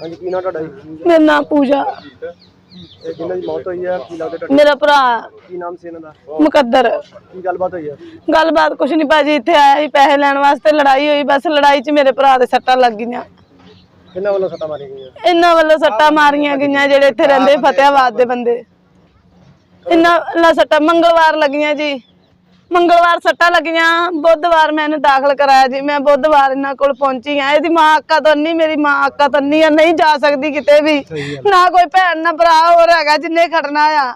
ਹਾਂਜੀ ਕੀ ਨਾਮ ਤੁਹਾਡਾ ਜੀ? ਮੇਰਾ ਨਾਮ ਪੂਜਾ। ਇਹ ਜਿਨ੍ਹਾਂ ਦੀ ਮੌਤ ਹੋਈ ਹੈ ਕੀ ਲੱਗਦਾ ਤੁਹਾਡਾ? ਮੇਰਾ ਭਰਾ। ਕੀ ਨਾਮ ਸੀ ਇਹਨਾਂ ਦਾ? ਮੁਕੱਦਰ। ਕੀ ਗੱਲਬਾਤ ਹੋਈ ਹੈ ਗੱਲਬਾਤ ਕੁਛ ਨਹੀਂ ਭਾਜੀ ਇੱਥੇ ਆਇਆ ਸੀ ਪੈਸੇ ਲੈਣ ਵਾਸਤੇ ਲੜਾਈ ਹੋਈ ਬਸ ਲੜਾਈ 'ਚ ਮੇਰੇ ਭਰਾ ਦੇ ਸੱਟਾਂ ਲੱਗ ਗਈਆਂ। ਕਿੰਨਾਂ ਵੱਲੋਂ ਸੱਟਾਂ ਮਾਰੀਆਂ ਗਈਆਂ? ਇਹਨਾਂ ਵੱਲੋਂ ਸੱਟਾਂ ਮਾਰੀਆਂ ਗਈਆਂ ਜਿਹੜੇ ਇੱਥੇ ਰਹਿੰਦੇ ਫਤਿਆਬਾਦ ਦੇ ਬੰਦੇ। ਇਹਨਾਂ ਵੱਲੋਂ ਸੱਟਾਂ ਮੰਗਲਵਾਰ ਲੱਗੀਆਂ ਜੀ। ਮੰਗਲਵਾਰ ਸੱਟਾਂ ਲੱਗੀਆਂ ਬੁੱਧਵਾਰ ਮੈਂ ਇਹਨੂੰ ਦਾਖਲ ਕਰਾਇਆ ਜੀ ਮੈਂ ਬੁੱਧਵਾਰ ਇਹਨਾਂ ਕੋਲ ਪਹੁੰਚੀ ਆ ਇਹਦੀ ਮਾਂ ਅੱਕਾ ਤੋਂ ਨਹੀਂ ਮੇਰੀ ਮਾਂ ਅੱਕਾ ਤੋਂ ਨਹੀਂ ਆ ਨਹੀਂ ਜਾ ਸਕਦੀ ਕਿਤੇ ਵੀ ਨਾ ਕੋਈ ਭੈਣ ਨਾ ਭਰਾ ਹੋਰ ਹੈਗਾ ਜਿੰਨੇ ਖੜਨਾ ਆ।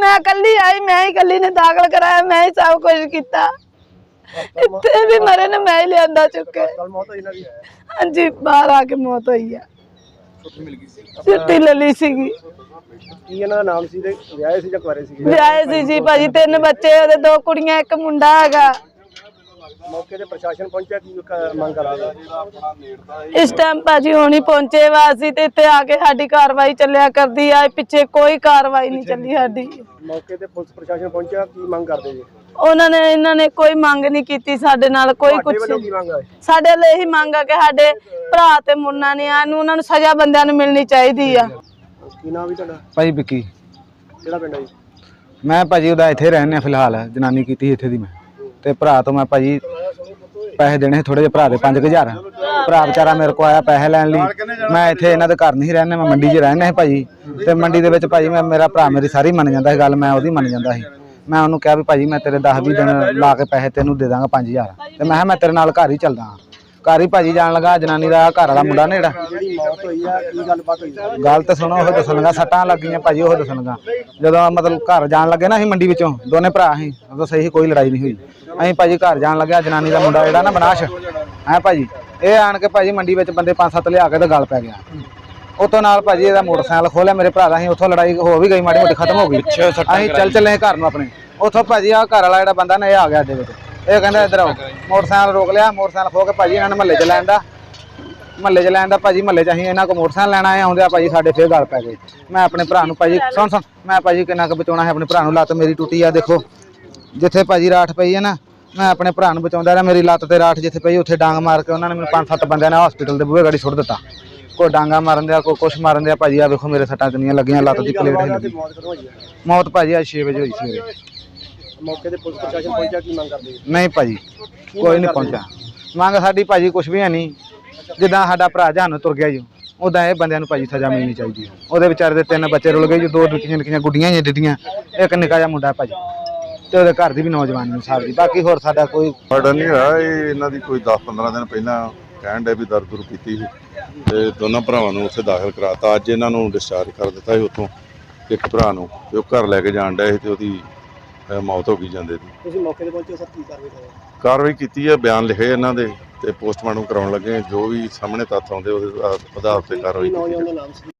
ਮੈਂ ਇਕੱਲੀ ਆਈ ਮੈਂ ਹੀ ਇਕੱਲੀ ਨੇ ਦਾਖਲ ਕਰਾਇਆ ਮੈਂ ਹੀ ਸਭ ਕੁਝ ਕੀਤਾ। ਇੱਥੇ ਵੀ ਮਰੇ ਨੇ ਮੈਂ ਹੀ ਲਿਆਂਦਾ ਚੁੱਕ। ਹਾਂਜੀ ਬਾਹਰ ਆ ਕੇ ਮੌਤ ਹੋਈ ਆ। ਛੁੱਟੀ ਲੈ ਲਈ ਸੀਗੀ। ਕੀ ਇਹਨਾਂ ਦਾ ਨਾਮ ਸੀ ਤੇ ਵਿਆਹੇ ਸੀ ਜਾਂ ਕੁਆਰੇ ਸੀ? ਵਿਆਹੇ ਸੀ ਜੀ ਭਾਜੀ ਤਿੰਨ ਬੱਚੇ ਉਹਦੇ ਦੋ ਕੁੜੀਆਂ ਇੱਕ ਮੁੰਡਾ ਹੈਗਾ। ਮੌਕੇ ਤੇ ਪ੍ਰਸ਼ਾਸਨ ਪਹੁੰਚਿਆ ਕੀ ਕ- ਮੰਗ ਕਰਾਂਗਾ ਇਸ ਟਾਈਮ ਭਾਜੀ ਹੁਣੀ ਪਹੁੰਚੇ ਵਾ ਅਸੀਂ ਤੇ ਇੱਥੇ ਆ ਕੇ ਸਾਡੀ ਕਾਰਵਾਈ ਚੱਲਿਆ ਕਰਦੀ ਆ ਪਿੱਛੇ ਕੋਈ ਕਾਰਵਾਈ ਨਹੀਂ ਚੱਲੀ ਸਾਡੀ। ਮੌਕੇ ਤੇ ਪੁਲਿਸ ਪ੍ਰਸ਼ਾਸਨ ਪਹੁੰਚਿਆ ਕੀ ਮੰਗ ਕਰਦੇ ਜੀ? ਉਹਨਾਂ ਨੇ ਇਹਨਾਂ ਨੇ ਕੋਈ ਮੰਗ ਨਹੀਂ ਕੀਤੀ ਸਾਡੇ ਨਾਲ ਕੋਈ ਤੁਹਾਡੇ ਕੁਛ ਵੱਲੋਂ ਕੀ ਮੰਗ ਹੈ ਸਾਡੇ ਲਈ ਇਹੀ ਮੰਗ ਆ ਕਿ ਸਾਡੇ ਭਰਾ ਤੇ ਮੁੰਨਾ ਨੇ ਆ ਨੂੰ ਉਹਨਾਂ ਨੂੰ ਸਜ਼ਾ ਬੰਦਿਆਂ ਨੂੰ ਮਿਲਣੀ ਚਾਹੀਦੀ ਆ। ਕੀ ਨਾਮ ਵੀ ਤੁਹਾਡਾ? ਭਾਈ ਵਿੱਕੀ। ਕਿਹੜਾ ਪਿੰਡ ਹੈ ਜੀ? ਮੈਂ ਭਾਜੀ ਉਹਦਾ ਇੱਥੇ ਰਹਿੰਦੇ ਫਿਲਹਾਲ ਜਨਾਨੀ ਕੀਤੀ ਇੱਥੇ ਦੀ ਮੈਂ। ਤੇ ਭਰਾ ਤੋਂ ਮੈਂ ਭਾਜੀ ਪੈਸੇ ਦੇਣੇ ਥੋੜੇ ਜਿਹੇ ਭਰਾ ਦੇ 5000 ਭਰਾ ਵਿਚਾਰਾ ਮੇਰੇ ਕੋ ਆਇਆ ਪੈਸੇ ਲੈਣ ਲਈ। ਮੈਂ ਇੱਥੇ ਇਹਨਾਂ ਦੇ ਘਰ ਨਹੀਂ ਰਹਿੰਦਾ ਮੈਂ ਮੰਡੀ 'ਚ ਰਹਿੰਦਾ ਸੀ ਭਾਜੀ। ਤੇ ਮੰਡੀ ਦੇ ਵਿੱਚ ਭਾਜੀ ਮੈਂ ਮੇਰਾ ਭਰਾ ਮੇਰੀ ਸਾਰੀ ਮੰਨ ਜਾਂਦਾ ਸੀ ਗੱਲ ਮੈਂ ਉਹਦੀ ਮੰਨ ਜਾਂਦਾ ਸੀ। ਮੈਂ ਉਹਨੂੰ ਕਿਹਾ ਵੀ ਭਾਜੀ ਮੈਂ ਤੇਰੇ 10 20 ਦਿਨ ਲਾ ਕੇ ਪੈਸੇ ਤੈਨੂੰ ਦੇ ਦਾਂਗਾ 5000 ਤੇ ਮੈਂ ਕਿਹਾ ਮੈਂ ਤੇਰੇ ਨਾਲ ਘਰ ਹੀ ਚੱਲਦਾ ਹਾਂ। ਘਰ ਹੀ ਭਾਜੀ ਜਾਣ ਲੱਗਾ ਜਨਾਨੀ ਦਾ ਘਰ ਵਾਲਾ ਮੁੰਡਾ ਨੇ ਜਿਹੜਾ ਜਿਹੜੀ ਮੌਤ ਹੋਈ ਆ ਕੀ ਗੱਲਬਾਤ ਹੋਈ ਹੈ ਗੱਲ ਤਾਂ ਸੁਣੋ ਉਹ ਦੱਸਣ ਲੱਗਾ ਸੱਟਾਂ ਲੱਗੀਆਂ ਭਾਜੀ ਉਹ ਦੱਸਣ ਲੱਗਾ। ਜਦੋਂ ਮਤਲਬ ਘਰ ਜਾਣ ਲੱਗੇ ਨਾ ਅਸੀਂ ਮੰਡੀ ਵਿੱਚੋਂ ਦੋਨੇ ਭਰਾ ਸੀ ਉਦੋਂ ਸਹੀ ਕੋਈ ਲੜਾਈ ਨਹੀਂ ਹੋਈ। ਅਸੀਂ ਭਾਜੀ ਘਰ ਜਾਣ ਲੱਗਿਆ ਜਨਾਨੀ ਦਾ ਮੁੰਡਾ ਜਿਹੜਾ ਨਾ ਬਨਾਸ਼। ਹੈ ਭਾਜੀ ਇਹ ਆਣ ਕੇ ਭਾਜੀ ਮੰਡੀ ਵਿੱਚ ਬੰਦੇ ਪੰਜ ਸੱਤ ਲਿਆ ਕੇ ਤੇ ਗੱਲ ਪੈ ਗਿਆ। ਉਤੋਂ ਨਾਲ ਭਾਜੀ ਇਹਦਾ ਮੋਟਰਸਾਈਕਲ ਖੋਲਿਆ ਮੇਰੇ ਭਰਾ ਦਾ ਅਸੀਂ ਉੱਥੋਂ ਲੜਾਈ ਹੋ ਵੀ ਗਈ ਮਾੜੀ ਮੋਟੀ ਖਤਮ ਹੋ ਗਈ। ਅਸੀਂ ਚੱਲ ਚੱਲੇ ਘਰ ਨੂੰ ਆਪਣੇ। ਉੱਥੋਂ ਭਾਜੀ ਆ ਘਰ ਵਾਲਾ ਜਿਹੜਾ ਬੰਦਾ ਨਾ ਇਹ ਆ ਗਿਆ ਅੱਡੇ ਵਿੱਚ। ਇਹ ਕਹਿੰਦਾ ਇੱਧਰ ਆਓ। ਮੋਟਰਸਾਈਕਲ ਰੋਕ ਲਿਆ, ਮੋਟਰਸਾਈਕਲ ਖੋ ਕੇ ਭਾਜੀ ਇਹਨਾਂ ਨੇ ਮਹੱਲੇ 'ਚ ਲੈਣ ਦਾ। ਮਹੱਲੇ 'ਚ ਲੈਣ ਦਾ ਭਾਜੀ, ਮਹੱਲੇ 'ਚ ਅਸੀਂ ਇਹਨਾਂ ਕੋ ਮੋਟਰਸਾਈਕਲ ਲੈਣਾ ਆਏ ਆਉਂਦੇ ਆ ਭਾਜੀ ਸਾਡੇ ਫੇਰ ਗੱਲ ਪੈ ਗਈ। ਮੈਂ ਆਪਣੇ ਭਰਾ ਨੂੰ ਭਾਜੀ, ਸੁਣ ਸੁਣ, ਮੈਂ ਭਾਜੀ ਕਿੰਨਾ ਕੁ ਬਚਾਉਣਾ ਹੈ, ਆਪਣੇ ਭਰਾ ਨੂੰ ਲੱਤ ਮੇਰੀ ਟੁੱਟੀ ਆ, ਦੇਖੋ। ਜਿੱਥੇ ਭਾਜੀ ਰਾਠ ਪਈ ਹੈ ਨਾ, ਮੈਂ ਆਪਣੇ ਭਰਾ ਨੂੰ ਬਚਾਉਂਦਾ ਰਿਹਾ, ਮੇਰੀ ਲੱਤ ਤੇ ਰਾਠ ਜਿੱਥੇ ਪਈ, ਉੱਥੇ ਡਾਂਗ ਮਾਰ ਕੇ ਉਹਨਾਂ ਨੇ ਮੈਨੂੰ ਪੰਜ ਸੱਤ ਬੰਦਿਆਂ ਨੇ ਹਸਪੀਟਲ ਦੇ ਬੂਹੇ ਗਾੜੀ ਸੁੱਟ ਦਿੱਤਾ। ਕੋਈ ਡਾਂਗਾ ਮਾਰਨ ਦਿਆ, ਕੋਈ ਕੁਛ ਮਾਰਨ ਦਿਆ, ਭਾਜੀ ਆ ਵੇਖੋ ਮੇਰੇ ਸੱਟਾਂ ਕਿੰਨੀਆਂ ਲੱਗੀਆਂ, ਲੱਤ ਦੀ ਪਲੇਟ ਹਿੱਲ ਤੇ ਗਈ ਮੌਤ ਕਦੋਂ ਹੋਈ ਭਾਜੀ ਅੱਜ 6 ਵਜੇ ਹੋਈ ਸਵੇਰੇ ਮੌਕੇ ਤੇ ਪੁਲਿਸ ਪ੍ਰਸ਼ਾਸਨ ਪਹੁੰਚਿਆ ਕੀ ਮੰਗ ਕਰਦੇ ਜੀ ਨਹੀਂ ਭਾਜੀ ਕੋਈ ਨਹੀਂ ਪਹੁੰਚਾ ਮੰਗ ਸਾਡੀ ਭਾਜੀ ਕੁਛ ਵੀ ਹੈ ਨਹੀਂ। ਜਿੱਦਾਂ ਸਾਡਾ ਭਰਾ ਜਾਨੂੰ ਤੁਰ ਗਿਆ ਜੀ ਉਦਾਂ ਇਹ ਬੰਦਿਆਂ ਨੂੰ ਭਾਜੀ ਸਜ਼ਾ ਮਿਲਣੀ ਚਾਹੀਦੀ ਹੈ। ਉਹਦੇ ਵਿਚਾਰੇ ਦੇ ਤਿੰਨ ਬੱਚੇ ਰੁਲ ਗਏ ਜੀ ਦੋ ਨਿੱਕੀਆਂ ਨਿੱਕੀਆਂ ਗੁੱਡੀਆਂ ਹੀ ਦਿੱਤੀਆਂ ਇੱਕ ਨਿੱਕਾ ਜਿਹਾ ਮੁੰਡਾ ਭਾਜੀ ਤੇ ਉਹਦੇ ਘਰ ਦੀ ਵੀ ਨੌਜਵਾਨ ਨੂੰ ਸਾਹਿਬ ਦੀ ਬਾਕੀ ਹੋਰ ਸਾਡਾ ਕੋਈ ਸਾਡਾ ਨਹੀਂ ਹੋਇਆ ਇਹ ਇਹਨਾਂ ਦੀ ਕੋਈ 10-15 ਦਿਨ ਪਹਿਲਾਂ ਕਹਿਣ ਡੇ ਵੀ ਦਰਦ ਦੁਰ ਕੀਤੀ ਸੀ ਤੇ ਦੋਨਾਂ ਭਰਾਵਾਂ ਨੂੰ ਉੱਥੇ ਦਾਖਲ ਕਰਾਤਾ। ਅੱਜ ਇਹਨਾਂ ਨੂੰ ਡਿਸਚਾਰਜ ਕਰ ਦਿੱਤਾ ਸੀ ਉੱਥੋਂ ਇੱਕ ਭਰਾ ਨੂੰ ਤੇ ਉਹ ਘਰ ਲੈ ਕੇ ਜਾਣ ਡਿਆ ਸੀ ਤੇ ਉਹਦੀ ਮੌਤ ਹੋ ਗਈ ਜਾਂਦੇ ਦੀ। ਤੁਸੀਂ ਮੌਕੇ ਤੇ ਪਹੁੰਚੇ ਸਰ ਕੀ ਕਾਰਵਾਈ ਕਰੋ ਕਾਰਵਾਈ ਕੀਤੀ ਹੈ ਬਿਆਨ ਲਿਖੇ ਇਹਨਾਂ ਦੇ ਤੇ ਪੋਸਟਮਾਰਟਮ ਕਰਾਉਣ ਲੱਗੇ ਜੋ ਵੀ ਸਾਹਮਣੇ ਤੱਥ ਆਉਂਦੇ ਉਹਦੇ ਆਧਾਰ ਤੇ ਕਾਰਵਾਈ ਕੀਤੀ ਨੌਜਵਾਨ ਦਾ ਨਾਮ ਸੀ?